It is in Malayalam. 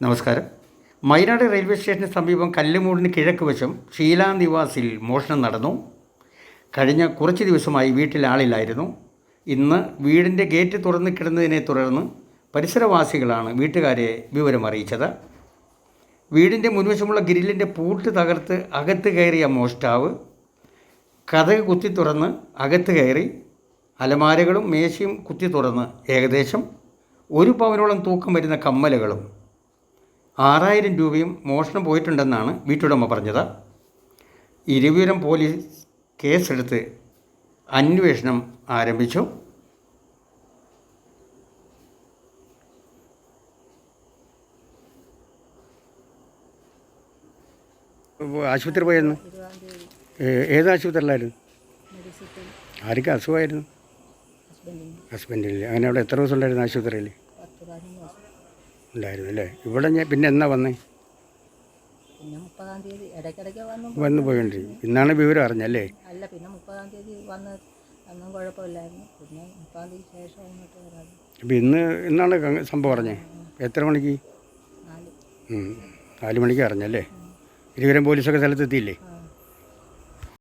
നമസ്കാരം. മൈനാട് റെയിൽവേ സ്റ്റേഷന് സമീപം കല്ലുമൂടിന് കിഴക്ക് വശം ഷീലാ നിവാസിൽ മോഷണം നടന്നു. കഴിഞ്ഞ കുറച്ച് ദിവസമായി വീട്ടിൽ ആളില്ലായിരുന്നു. ഇന്ന് വീടിന്റെ ഗേറ്റ് തുറന്ന് കിടന്നതിനെ തുടർന്ന് പരിസരവാസികളാണ് വീട്ടുകാരെ വിവരം അറിയിച്ചത്. വീടിന്റെ മുൻവശമുള്ള ഗ്രില്ലിന്റെ പൂട്ട് തകർത്ത് അകത്ത് കയറിയ മോഷ്ടാവ് കഥക് കുത്തി തുറന്ന് അകത്ത് കയറി. അലമാരകളും മേശയും കുത്തി തുറന്ന് ഏകദേശം ഒരു പവനോളം തൂക്കം വരുന്ന കമ്മലുകളും ആറായിരം രൂപയും മോഷണം പോയിട്ടുണ്ടെന്നാണ് വീട്ടുടമ പറഞ്ഞത്. ഇരുവീരം പോലീസ് കേസെടുത്ത് അന്വേഷണം ആരംഭിച്ചു. ആശുപത്രി പോയിരുന്നു ഏത് ആശുപത്രിയിലായിരുന്നു? ആർക്കും അസുഖമായിരുന്നു? ഹസ്ബൻഡിൽ അങ്ങനെ അവിടെ എത്ര ദിവസം ഉണ്ടായിരുന്നു ആശുപത്രിയിൽ? ഉണ്ടായിരുന്നു അല്ലേ? ഇവിടെ ഞാൻ പിന്നെ എന്നാ വന്നേ? പിന്നെ മുപ്പതാം തീയതി ഇടയ്ക്കിടയ്ക്ക് വന്നു. വന്ന് പോയിക്കൊണ്ടിരിക്കും. ഇന്നാണ് വിവരം അറിഞ്ഞല്ലേ? അല്ല പിന്നെ മുപ്പതാം തീയതി വന്ന് അന്നും കുഴപ്പമില്ലായിരുന്നു. പിന്നെ മുപ്പതാം തീയതി ശേഷം വന്നിട്ട് വരാതെ അപ്പോൾ ഇന്ന് ഇന്നാണ് ക- സംഭവം അറിഞ്ഞേ എത്ര മണിക്ക്? നാല്. മണിക്ക് അറിഞ്ഞല്ലേ? ഇരുവരും പോലീസൊക്കെ സ്ഥലത്തെത്തിയില്ലേ? ആ